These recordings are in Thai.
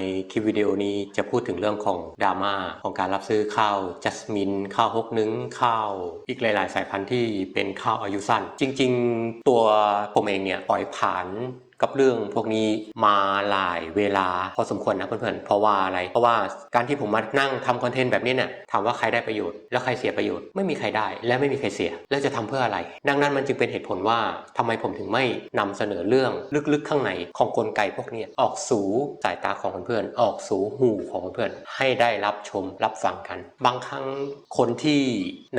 ในคลิปวิดีโอนี้จะพูดถึงเรื่องของดราม่าของการรับซื้อข้าวจัสมินข้าวฮกนึงข้าว อีกหลาย ๆ สายพันธุ์ที่เป็นข้าวอายุสั้น จริง ๆ ตัวผมเองเนี่ยปล่อยผ่าน กับเรื่องพวกนี้มาหลายเวลาพอสมควรนะเพื่อนๆ เพราะว่าอะไร เพราะว่าการที่ผมมานั่งทำคอนเทนต์แบบนี้เนี่ยถามว่าใครได้ประโยชน์ แล้วใครเสียประโยชน์ไม่มีใครได้ และไม่มีใครเสีย แล้วจะทำเพื่ออะไร ดังนั้นมันจึงเป็นเหตุผลว่าทำไมผมถึงไม่นำเสนอเรื่องลึกๆข้างในของกลไกพวกนี้ออกสู่สายตาของเพื่อนๆออกสู่หูของเพื่อนๆให้ได้รับชมรับฟังกัน บางครั้งคนที่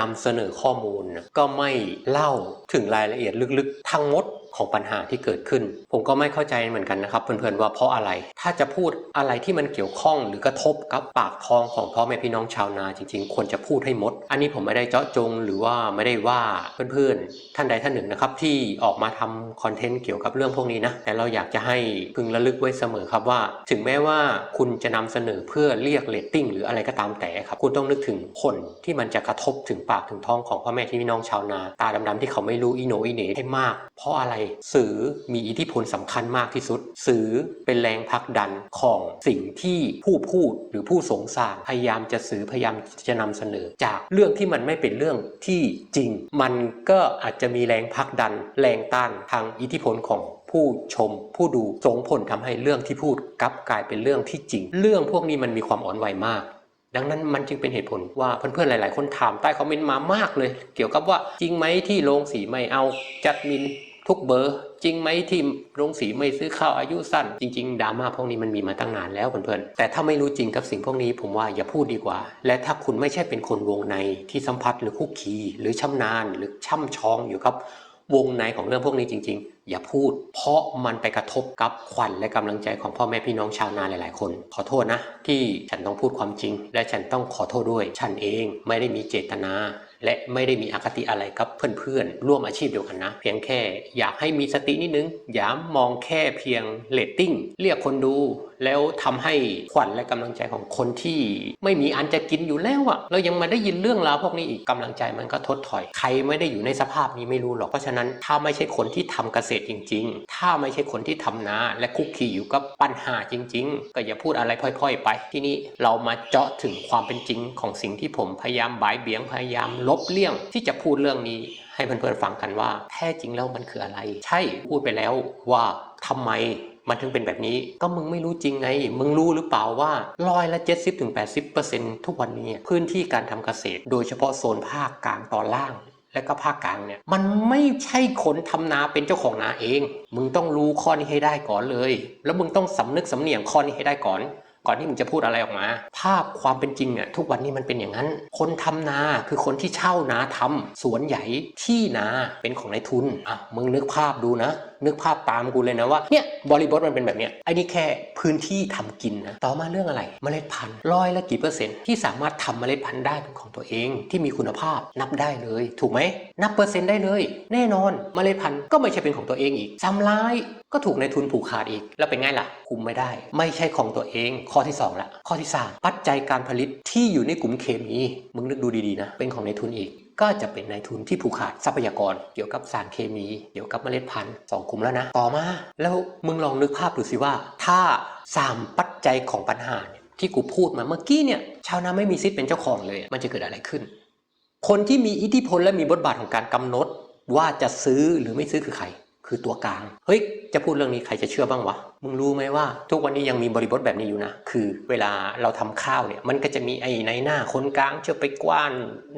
นำเสนอข้อมูลก็ไม่เล่าถึงรายละเอียดลึกๆ ทั้งหมดของปัญหาที่เกิดขึ้น ผมก็ไม่เข้าใจเหมือนกันนะครับเพื่อนๆว่าเพราะอะไร ถ้าจะพูดอะไรที่มันเกี่ยวข้องหรือกระทบกับปากท้องของพ่อแม่พี่น้องชาวนาจริง ๆ ควรจะพูดให้หมด อันนี้ผมไม่ได้เจาะจงหรือว่าไม่ได้ว่าเพื่อนๆท่านใดท่านหนึ่งนะครับที่ออกมาทำคอนเทนต์เกี่ยวกับเรื่องพวกนี้นะแต่เราอยากจะให้พึงระลึกไว้เสมอครับว่า ถึงแม้ว่าคุณจะนำเสนอเพื่อเรียกเรตติ้งหรืออะไรก็ตามแต่ครับคุณต้องนึกถึงผลที่มันจะกระทบถึงปากถึงท้องของพ่อแม่ที่พี่น้องชาวนา ตาดำๆที่เขาไม่รู้อีโนอีเหนให้มาก เพราะอะไรสื่อมีอิทธิพลสำคัญมากที่สุด สื่อเป็นแรงผลักดันของสิ่งที่ผู้พูดหรือผู้สงสารพยายามจะสื่อพยายามจะนำเสนอ จากเรื่องที่มันไม่เป็นเรื่องที่จริง มันก็อาจจะมีแรงผลักดัน แรงต้านทางอิทธิพลของผู้ชมผู้ดูส่งผลทำให้เรื่องที่พูดกลับกลายเป็นเรื่องที่จริง เรื่องพวกนี้มันมีความอ่อนไหวมากดังนั้นมันจึงเป็นเหตุผลว่าเพื่อนๆหลาย ๆ คนถามใต้คอมเมนต์มามากเลย เกี่ยวกับว่าจริงไหมที่โรงสีไม่เอาจัดมิน ทุกเบอร์ จริงไหมที่โรงสีไม่ซื้อข้าวอายุสั้น จริงๆดราม่าพวกนี้มันมีมาตั้งนานแล้วเพื่อนๆแต่ถ้าไม่รู้จริงกับสิ่งพวกนี้ผมว่าอย่าพูดดีกว่า และถ้าคุณไม่ใช่เป็นคนวงในที่สัมผัสหรือคุกคีหรือชำนาญ หรือช่ำชองอยู่ครับ วงในของเรื่องพวกนี้จริง ๆ อย่าพูด เพราะมันไปกระทบกับขวัญและกำลังใจของพ่อแม่พี่น้องชาวนาหลาย ๆ คน ขอโทษนะ ที่ฉันต้องพูดความจริง และฉันต้องขอโทษด้วย ฉันเองไม่ได้มีเจตนา และไม่ได้มีอคติอะไรกับเพื่อนๆ ร่วมอาชีพเดียวกันนะ เพียงแค่อยากให้มีสตินิดนึง อย่ามองแค่เพียงเรตติ้ง เรียกคนดู แล้วทำให้ขวัญและกำลังใจของคนที่ไม่มีอันจะกินอยู่แล้วอะเรายังมาได้ยินเรื่องราวพวกนี้อีกกำลังใจมันก็ทดถอย ใครไม่ได้อยู่ในสภาพนี้ไม่รู้หรอก เพราะฉะนั้นถ้าไม่ใช่คนที่ทำเกษตรจริง ๆ ถ้าไม่ใช่คนที่ทำนาและคุกคีอยู่กับปัญหาจริง ๆ ก็อย่าพูดอะไรพล่อย ๆ ไป ที่นี้เรามาเจาะถึงความเป็นจริงของสิ่งที่ผมพยายามบายเบี่ยงพยายามลบเลี่ยงที่จะพูดเรื่องนี้ให้เพื่อนๆฟังกันว่า แท้จริงแล้วมันคืออะไร ใช่พูดไปแล้วว่าทำไมมันถึงเป็นแบบนี้ก็มึงไม่รู้จริงไง มึงรู้หรือเปล่าว่าร้อยละ 70ถึงทุกวันนี้ พื้นที่การทำเกษตร โดยเฉพาะโซนภาคกลางตอนล่าง และก็ภาคกลางเนี่ยมันไม่ใช่คนทำนาเป็นเจ้าของนาเอง มึงต้องรู้ข้อนี้ให้ได้ก่อนเลย แล้วมึงต้องสำนึกสำเนียงข้อนี้ให้ได้ก่อน ก่อนที่มึงจะพูดอะไรออกมา ภาพความเป็นจริงเนี่ยทุกวันนี้มันเป็นอย่างนั้น คนทำนาคือคนที่เช่านาทำสวนใหญ่ที่นาเป็นของนายทุนอะมึงนึกภาพดูนะ นึกภาพตามกูเลยนะว่าเนี่ยบริบทมันเป็นแบบเนี้ยไอ้นี่แค่ พื้นที่ทำกินนะต่อมาเรื่องอะไร เมล็ดพันธุ์ร้อยละกี่เปอร์เซ็นต์ที่สามารถทำเมล็ดพันธุ์ได้เป็นของตัวเองที่มีคุณภาพนับได้เลย ถูกไหมนับเปอร์เซ็นต์ได้เลย แน่นอนเมล็ดพันธุ์ก็ไม่ใช่เป็นของตัวเองอีกซ้ำร้ายก็ถูกในทุนผูกขาดอีก แล้วเป็นไงล่ะ คุมไม่ได้ ไม่ใช่ของตัวเอง ข้อที่สองละข้อที่สามปัจจัยการผลิตที่อยู่ในกลุ่มเคมีมึงนึกดูดีๆนะเป็นของในทุนอีก ก็จะเป็นนายทุนที่ผูกขาดทรัพยากร เกี่ยวกับสารเคมี เกี่ยวกับเมล็ดพันธุ์สองกลุ่มแล้วนะ ต่อมา แล้วมึงลองนึกภาพดูสิว่า ถ้าสามปัจจัยของปัญหาเนี่ยที่กูพูดมาเมื่อกี้เนี่ยชาวนาไม่มีสิทธิ์เป็นเจ้าของเลย มันจะเกิดอะไรขึ้น คนที่มีอิทธิพลและมีบทบาทของการกำหนดว่าจะซื้อหรือไม่ซื้อคือใคร คือตัวกลาง เฮ้ย จะพูดเรื่องนี้ใครจะเชื่อบ้างวะ มึงรู้ไหมว่า ทุกวันนี้ยังมีบริบทแบบนี้อยู่นะ คือเวลาเราทำข้าวเนี่ย มันก็จะมีไอ้ในหน้าคนกลางเชื่อไปกว้าน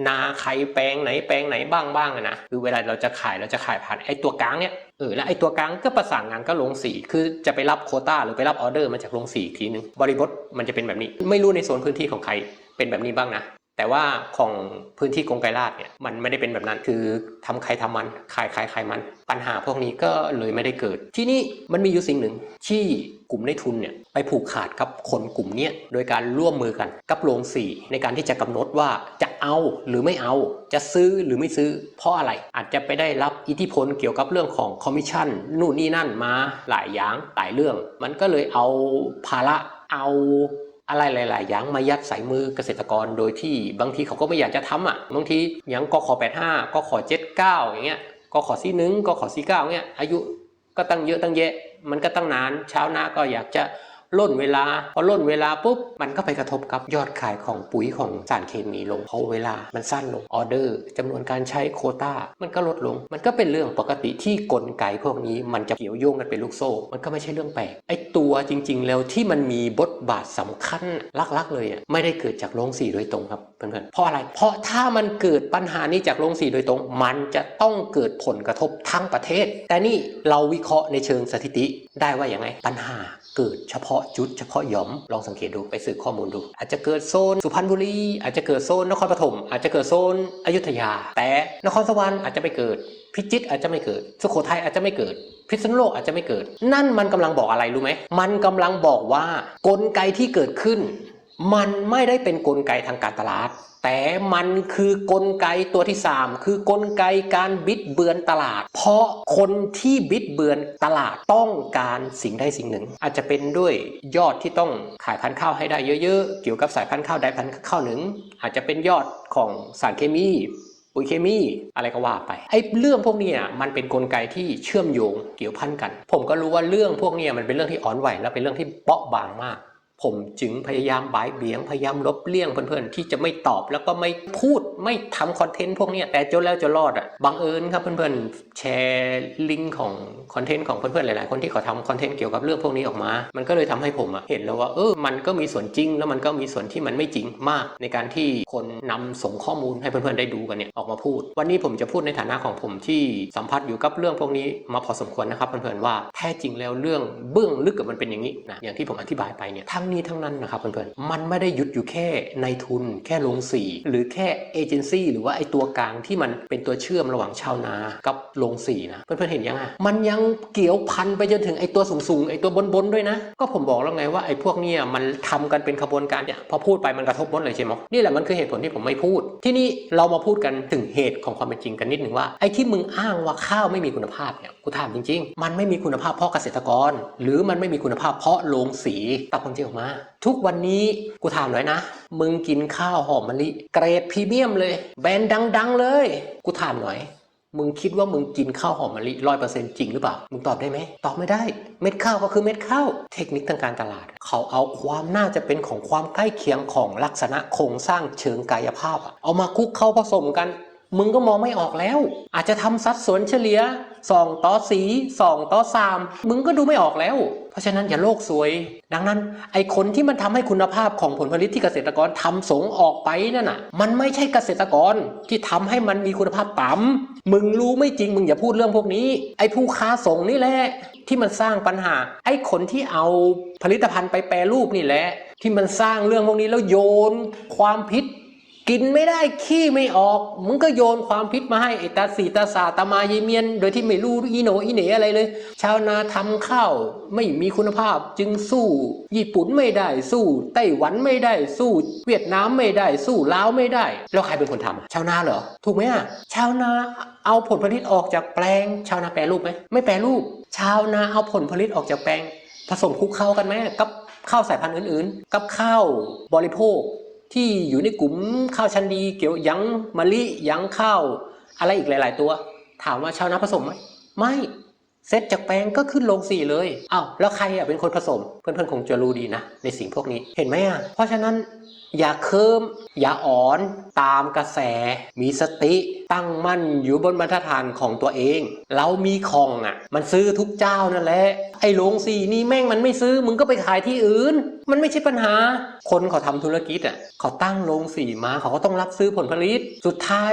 นาใครแปลงไหนแปลงไหนบ้างบ้างนะ คือเวลาเราจะขายเราจะขายผ่านไอ้ตัวกลางเนี่ย เออ แล้วไอ้ตัวกลางก็ประสานงานก็ลงสี คือจะไปรับโคต้าหรือไปรับออเดอร์มาจากลงสีอีกทีนึง บริบทมันจะเป็นแบบนี้ ไม่รู้ในโซนพื้นที่ของใครเป็นแบบนี้บ้างนะ แต่ว่าของพื้นที่กรงไกรลาดเนี่ยมันไม่ได้เป็นแบบนั้นคือทำใครทำมันขายใครขายมัน ปัญหาพวกนี้ก็เลยไม่ได้เกิด ที่นี่มันมีอยู่สิ่งหนึ่งที่กลุ่มในทุนเนี่ยไปผูกขาดกับคนกลุ่มเนี้ยโดยการร่วมมือกันกับโรงสีในการที่จะกำหนดว่าจะเอาหรือไม่เอาจะซื้อหรือไม่ซื้อ เพราะอะไรอาจจะไปได้รับอิทธิพลเกี่ยวกับเรื่องของคอมมิชชั่นนู่นนี่นั่นมาหลายอย่างหลายเรื่อง มันก็เลยเอาภาระเอา อะไรหลาย ๆ อย่างมายัดใส่มือเกษตรกรโดยที่บางทีเขาก็ไม่อยากจะทำอะบางทีอย่างกขอ85กขอ79อย่างเงี้ยกขอซีหนึ่งกขอซีเก้าเงี้ยอายุก็ตั้งเยอะตั้งแยะมันก็ตั้งนานชาวนาก็อยากจะ ล่นเวลา พอล่นเวลาปุ๊บ มันก็ไปกระทบกับยอดขายของปุ๋ยของสารเคมีลงเพราะเวลามันสั้นลงออเดอร์จำนวนการใช้โคตามันก็ลดลง มันก็เป็นเรื่องปกติที่กลไกพวกนี้มันจะเกี่ยวโยงกันเป็นลูกโซ่ มันก็ไม่ใช่เรื่องแปลกไอ้ตัวจริง ๆ แล้วที่มันมีบทบาทสำคัญลักๆ เลยอะไม่ได้เกิดจากโรงสีโดยตรงครับเพื่อนๆเพราะอะไร เพราะถ้ามันเกิดปัญหานี้จากโรงสีโดยตรง มันจะต้องเกิดผลกระทบทั้งประเทศ แต่นี่เราวิเคราะห์ในเชิงสถิติได้ว่าอย่างไงปัญหา เกิดเฉพาะจุดเฉพาะหย่อมลองสังเกตดูไปสืบข้อมูลดู อาจจะเกิดโซนสุพรรณบุรีอาจจะเกิดโซนนครปฐมอาจจะเกิดโซนอยุธยา แต่นครสวรรค์อาจจะไม่เกิด พิจิตรอาจจะไม่เกิด สุโขทัยอาจจะไม่เกิด พิษณุโลกอาจจะไม่เกิด นั่นมันกำลังบอกอะไรรู้ไหมมันกำลังบอกว่ากลไกที่เกิดขึ้น มันไม่ได้เป็นกลไกทางการตลาด แต่มันคือกลไกตัวที่ 3 คือกลไกการบิดเบือนตลาด เพราะคนที่บิดเบือนตลาดต้องการสิ่งใดสิ่งหนึ่ง อาจจะเป็นด้วยยอดที่ต้องขายพันธุ์ข้าวให้ได้เยอะๆ เกี่ยวกับสายพันธุ์ข้าวใดพันธุ์ข้าวหนึ่ง อาจจะเป็นยอดของสารเคมีปุ๋ยเคมีอะไรก็ว่าไปไอ้เรื่องพวกนี้มันเป็นนกลไกที่เชื่อมโยงเกี่ยวพันกัน ผมก็รู้ว่าเรื่องพวกนี้มันเป็นเรื่องที่อ่อนไหวและเป็นเรื่องที่เปราะบางมาก ผมจึงพยายามบ่ายเบี่ยงพยายามลบเลี่ยงเพื่อนๆที่จะไม่ตอบแล้วก็ไม่พูดไม่ทำคอนเทนต์พวกนี้แต่จนแล้วจะรอดอะบังเอิญครับเพื่อนๆแชร์ลิงก์ของคอนเทนต์ของเพื่อนๆหลายๆคนที่เขาทำคอนเทนต์เกี่ยวกับเรื่องพวกนี้ออกมา มันก็เลยทำให้ผมอะเห็นแล้วว่าเออมันก็มีส่วนจริง แล้วมันก็มีส่วนที่มันไม่จริงมาก ในการที่คนนำส่งข้อมูลให้เพื่อนๆได้ดูกันเนี่ยออกมาพูด วันนี้ผมจะพูดในฐานะของผมที่สัมผัสอยู่กับเรื่องพวกนี้มาพอสมควรนะครับเพื่อนๆว่าแท้จริงแล้วเรื่องเบื้องลึกกับมันเป็นอย่างนี้นะอย่างที่ผมอธิบายไปเนี่ยทั้งนี้ทั้งนั้นนะครับเพื่อนๆ มันไม่ได้หยุดอยู่แค่ในทุน แค่โรงสีหรือแค่เอเจนซี่หรือว่าไอตัวกลางที่มันเป็นตัวเชื่อมระหว่างชาวนากับโรงสีนะ เพื่อนๆเห็นยังไงมันยังเกี่ยวพันไปจนถึงไอตัวสูงๆไอตัวบนๆด้วยนะ ก็ผมบอกแล้วไงว่าไอพวกเนี้ยมันทำกันเป็นขบวนการเนี่ยพอพูดไปมันกระทบหมดเลยใช่ไหมนี่แหละมันคือเหตุผลที่ผมไม่พูด ที่นี่เรามาพูดกันถึงเหตุของความเป็นจริงกันนิดหนึ่งว่าไอที่มึงอ้างว่าข้าวไม่มีคุณภาพเนี่ยกูถามจริง ๆ มันไม่มีคุณภาพเพราะเกษตรกร หรือมันไม่มีคุณภาพเพราะโรงสีตามความจริงออกมาทุกวันนี้กูถามหน่อยนะ มึงกินข้าวหอมมะลิ เกรดพรีเมียมเลย แบรนด์ดัง ๆ เลย กูถามหน่อย มึงคิดว่ามึงกินข้าวหอมมะลิร้อยเปอร์เซ็นต์จริงหรือเปล่า มึงตอบได้ไหม ตอบไม่ได้ เม็ดข้าวก็คือเม็ดข้าว เทคนิคทางการตลาด เขาเอาความน่าจะเป็นของความใกล้เคียงของลักษณะโครงสร้างเชิงกายภาพอะเอามาคลุกเข้าผสมกันมึงก็มองไม่ออกแล้ว อาจจะทำสัดส่วนเฉลี่ย2ต่อ4 2ต่อ3 มึงก็ดูไม่ออกแล้ว ราะฉะนั้นอย่าโลกสวย ดังนั้นไอคนที่มันทำให้คุณภาพของผลผลิตที่เกษตรกรทำส่งออกไปนั่นน่ะ มันไม่ใช่เกษตรกรที่ทำให้มันมีคุณภาพต่ำมึงรู้ไม่จริงมึงอย่าพูดเรื่องพวกนี้ ไอผู้ค้าส่งนี่แหละที่มันสร้างปัญหา ไอ้คนที่เอาผลิตภัณฑ์ไปแปรรูปนี่แหละ ที่มันสร้างเรื่องพวกนี้แล้วโยนความผิด กินไม่ได้ขี้ไม่ออกมึงก็โยนความพิษมาให้ไอตาสีตาสาตามายายเมียน โดยที่ไม่รู้อีโหนอีเหนอะไรเลย ชาวนาทำข้าวไม่มีคุณภาพจึงสู้ ญี่ปุ่นไม่ได้สู้ ไต้หวันไม่ได้สู้ เวียดนามไม่ได้สู้ลาวไม่ได้ แล้วใครเป็นคนทำอะชาวนาเหรอ ถูกไหมอะชาวนาเอาผลผลิตออกจากแปลง ชาวนาแปรรูปไหมไม่แปรรูป ชาวนาเอาผลผลิตออกจากแปลง ผสมคลุกเข้ากันไหมกับข้าวสายพันธุ์อื่นๆ กับข้าวบริโภค ที่อยู่ในกลุ่มข้าวชั้นดี เกี่ยวยังมะลิยังข้าวอะไรอีกหลาย ๆ ตัว ถามว่าชาวนาผสมไหมไม่เซตจากแปลงก็ขึ้นลงสี่เลยอ้าวแล้วใครอะเป็นคนผสม เพื่อนๆคงจะรู้ดีนะ ในสิ่งพวกนี้เห็นไหมอะเพราะฉะนั้นอย่าเคิมอย่าอ่อน ตามกระแส มีสติ ตั้งมั่นอยู่บนบรรทัดฐานของตัวเอง เรามีของอะ มันซื้อทุกเจ้านั่นแหละ ไอ้โรงสีนี่แม่งมันไม่ซื้อ มึงก็ไปขายที่อื่น มันไม่ใช่ปัญหา คนเขาทำธุรกิจอะ เขาตั้งโรงสีมา เขาก็ต้องรับซื้อผลผลิต สุดท้าย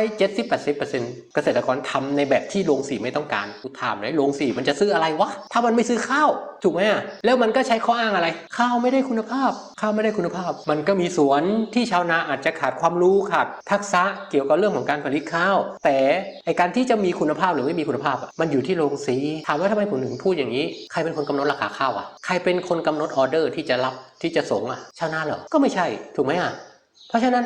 70-80%เกษตรกรทำในแบบที่โรงสีไม่ต้องการกูถามเลยโรงสีมันจะซื้ออะไรวะ ถ้ามันไม่ซื้อข้าว ถูกไหมอะ แล้วมันก็ใช้ข้ออ้างอะไร ข้าวไม่ได้คุณภาพ ข้าวไม่ได้คุณภาพ มันก็มีสวนที่ชาวนาอาจจะขาดความรู้ขาดทักษะเกี่ยวกับเรื่องของการผลิตข้าว แต่ไอการที่จะมีคุณภาพหรือไม่มีคุณภาพอะมันอยู่ที่โรงสีถามว่าทำไมผมถึงพูดอย่างนี้ ใครเป็นคนกำหนดราคาข้าวอะใครเป็นคนกำหนดออเดอร์ที่จะรับที่จะส่งอะชาวนาเหรอก็ไม่ใช่ถูกไหมอะเพราะฉะนั้น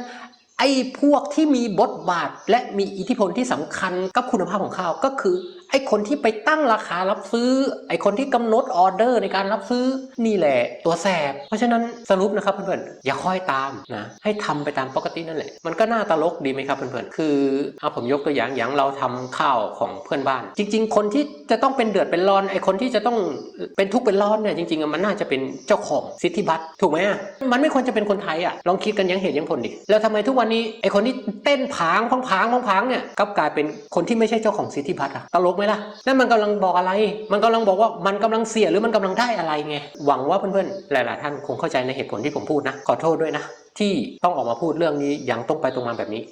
ไอ้พวกที่มีบทบาทและมีอิทธิพลที่สำคัญกับคุณภาพของข้าวก็คือ ไอ้คนที่ไปตั้งราคารับซื้อ ไอ้คนที่กำหนดออเดอร์ในการรับซื้อนี่แหละตัวแสบ เพราะฉะนั้นสรุปนะครับเพื่อนๆอย่าค่อยตามนะให้ทำไปตามปกตินั่นแหละ มันก็น่าตลกดีไหมครับเพื่อนๆคือเอาผมยกตัวอย่างอย่างเราทำข้าวของเพื่อนบ้าน จริง ๆ คนที่จะต้องเป็นเดือดเป็นร้อนไอ้คนที่จะต้องเป็นทุกข์เป็นร้อนเนี่ยจริงๆมันน่าจะเป็นเจ้าของสิทธิบัตรถูกไหมมันไม่ควรจะเป็นคนไทยอะลองคิดกันยังเหตุยังผลดิแล้วทำไมทุกวันนี้ไอ้คนที่เต้นผางพังผางพังผางเนี่ยกลับกลายเป็นคนที่ไม่ใช่เจ้าของสิทธิบัตรอะตลกไหมล่ะนั่นมันกำลังบอกอะไร มันกำลังบอกว่ามันกำลังเสียหรือมันกำลังได้อะไรไงหวังว่าเพื่อนๆหลาย ๆ ท่านคงเข้าใจในเหตุผลที่ผมพูดนะขอโทษด้วยนะที่ต้องออกมาพูดเรื่องนี้อย่างตรงไปตรงมาแบบนี้